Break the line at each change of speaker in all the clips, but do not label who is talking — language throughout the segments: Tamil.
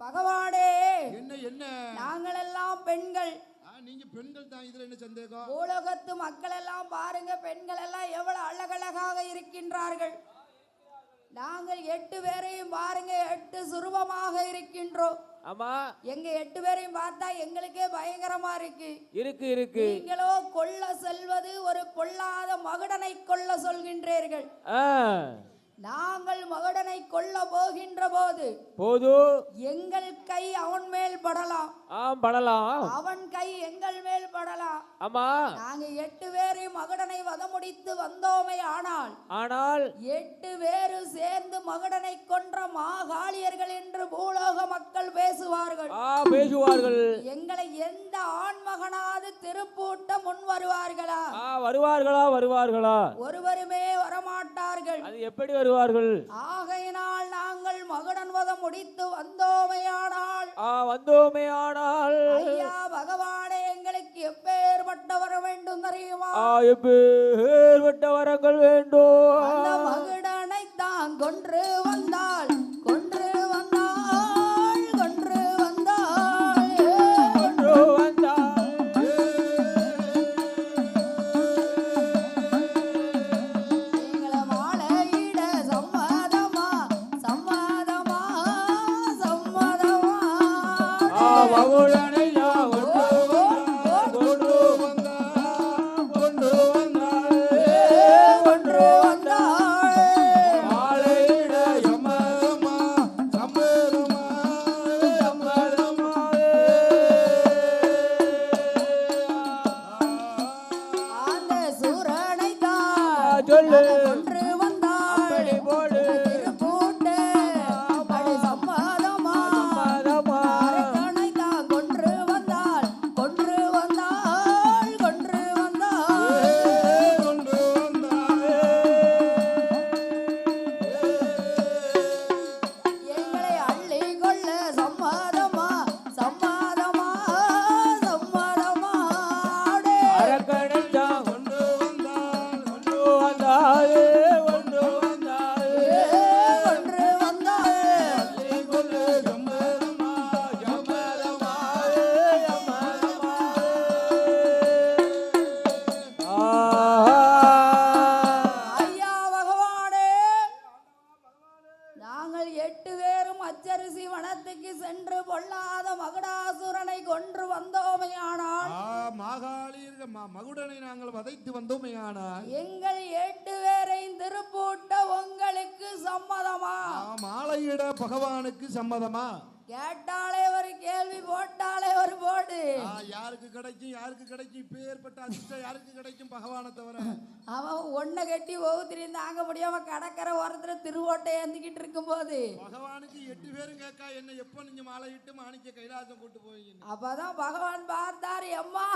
பகவானே
என்ன என்ன?
நாங்கள் எல்லாம் பெண்கள்
நீங்க பெண்கள் தான். இதுல என்ன சந்தேகம்?
பூலோகத்து மக்கள் எல்லாம் பாருங்க பெண்கள் எல்லாம் எவ்வளவு அழகழகாக இருக்கின்றார்கள். நாங்கள் எட்டு பேரையும் பாருங்க எட்டு சுரூபமாக இருக்கின்றோம்.
ஆமா.
எங்க எட்டு பேரையும் பார்த்தா எங்களுக்கே பயங்கரமா இருக்கு.
இருக்கு இருக்கு.
நீங்களோ கொல்ல செல்வது ஒரு பொல்லாத மகுடனை கொல்ல சொல்கின்றீர்கள்.
ஆ.
நாங்கள் மகுடனை கொல்ல போகின்ற போது
போது
எங்கள் கை அவன் மேல் படலாம்.
ஆம் படலாம்.
அவன் கை எங்கள் மேல் படலாம்.
ஆமா.
நாங்க எட்டு பேரையும் மகுடனை வதமுடித்து வந்தோமே ஆனால்
ஆனால்
எட்டு பேரு சேர்ந்து மகுடனை கொன்ற மாகாளியர்கள் என்று பூலோக மக்கள் பேசுவார்கள்.
ஆ பேசுவார்கள்.
எங்களை எந்த ஆண்மகனாவது திருப்பூட்ட முன் வருவார்களா?
ஆ வருவார்களா வருவார்களா?
ஒருவருமே வரமாட்டார்கள்.
அது எப்படி வருவார்கள்.
ஆகையினால் நாங்கள் மகுடன் வதம் முடித்து வந்தோமையானால்
ஆ வந்தோமே ஆனால்.
ஐயா பகவானே எங்களுக்கு எப்பேற்பட்ட வர வேண்டும் தெரியுமா?
ஆ எப்பேற்பட்ட வரங்கள் வேண்டும். ஆ
வனத்துக்கு சென்று பொல்லாத மகுடாசுரனை கொன்று வந்தோமையானால்
மகுடனை நாங்கள் வதைத்து வந்தோமையானால்.
எங்கள் எட்டு பேரையும் திருப்பூட்ட உங்களுக்கு சம்மதமா?
மாலையிட பகவானுக்கு சம்மதமா?
கேட்டாலே ஒரு
யாருக்கு கிடைக்கும் யாருக்கு கிடைக்கும்? இப்பேற்பட்ட அதிர்ஷ்டம் யாருக்கு கிடைக்கும்? பகவானை தவிர.
அவன் ஒன்ன கட்டி ஒவ்வொருத்தரையும் தாங்க முடியாம கடற்கரை ஓரத்துல திருவோட்டை ஏந்திக்கிட்டு இருக்கும்போது.
பகவானுக்கு எட்டு பேரும் கேட்கா என்ன எப்ப நீங்க மாலையிட்டு மாணிக்க கைலாசம் கூட்டு போவீங்க
அப்பதான் பகவான் பார்த்தாரு எம்மா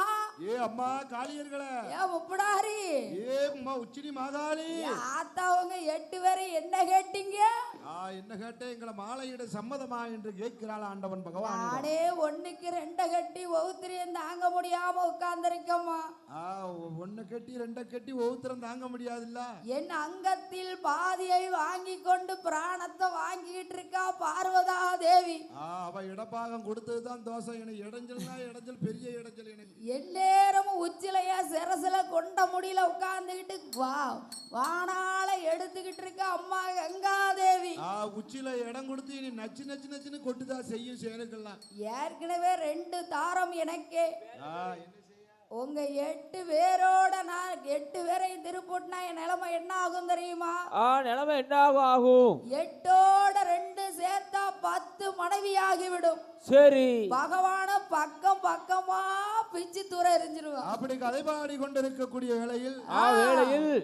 ஏ அம்மா காளியர்களே!
ஏன் முப்படாரி!
ஏ அம்மா உச்சினி மாகாளி
ஏன் ஆத்தா உங்க எட்டு பேரும் என்ன கேட்டீங்க?
என்ன கேட்டேன்? எங்களை மாலையிட சம்மதமா? என்று கேட்கிறாள் ஆண்டவன் பகவான்
நானே ஒண்ணுக்கு ரெண்ட கட்டி ஒவ்வொருத்தரையும் தாங்க முடியாம உட்கார்ந்திருக்கம்மா
ஒன்ன கட்டி ரெண்ட கட்டி ஒவ்வொருத்தரும் தாங்க முடியாதுல்ல?
என் அங்கத்தில் பாதியை வாங்கி கொண்டு பிராணத்தை வாங்கிட்டு இருக்கா பார்வதா தேவி.
அவ இடப்பாகம் கொடுத்தது தான் தோசை. எனக்கு இடைஞ்சல் தான் இடைஞ்சல் பெரிய இடைஞ்சல் எனக்கு.
எந்நேரமும் சிரசுல கொண்ட முடியல உட்கார்ந்துக்கிட்டு வா வானால எடுத்துக்கிட்டு இருக்க அம்மா கங்காதேவி.
ஆ உச்சில இடம் கொடுத்து இனி நச்சு நச்சு நச்சுன்னு கொட்டுதான் செய்யும் செயலுக்கெல்லாம்
ஏற்கனவே ரெண்டு தாரம் எனக்கே. உங்க எட்டு பேரோட நான் எட்டு பேரையும் திருப்பூட்டினா என் நிலைமை என்ன ஆகும் தெரியுமா?
ஆ நிலைமை என்ன ஆகும்
எட்டோட ரெண்டு சேர்த்தா பத்து மனைவி ஆகிவிடும்
சரி.
பகவான பக்கம் பக்கமா பிச்சு தூர எரிஞ்சிருவான்.
அப்படி கதை பாடி கொண்டிருக்கக்கூடிய வேளையில்
ஆ வேளையில்